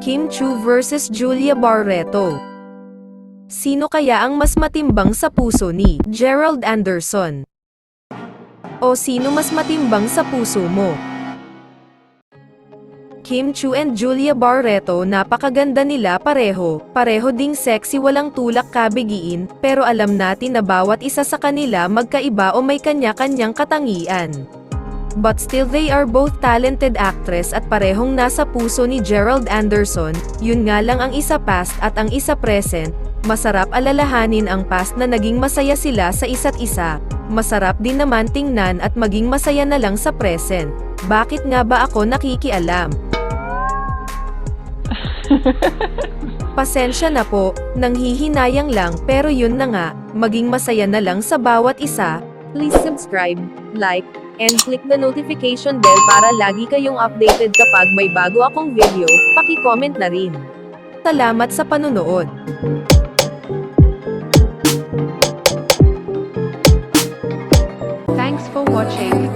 Kim Chu versus Julia Barreto. Sino kaya ang mas matimbang sa puso ni Gerald Anderson? O sino mas matimbang sa puso mo? Kim Chu and Julia Barreto napakaganda nila pareho, pareho ding sexy walang tulak kabigiin, pero alam natin na bawat isa sa kanila magkaiba o may kanya-kanyang katangian. But still they are both talented actress at parehong nasa puso ni Gerald Anderson, yun nga lang ang isa past at ang isa present, masarap alalahanin ang past na naging masaya sila sa isa't isa, masarap din naman tingnan at maging masaya na lang sa present. Bakit nga ba ako nakikialam? Pasensya na po, nanghihinayang lang pero yun na nga, maging masaya na lang sa bawat isa. Please subscribe, like, and click the notification bell para lagi kayong updated kapag may bago akong video, paki-comment na rin. Salamat sa panunood. Thanks for watching.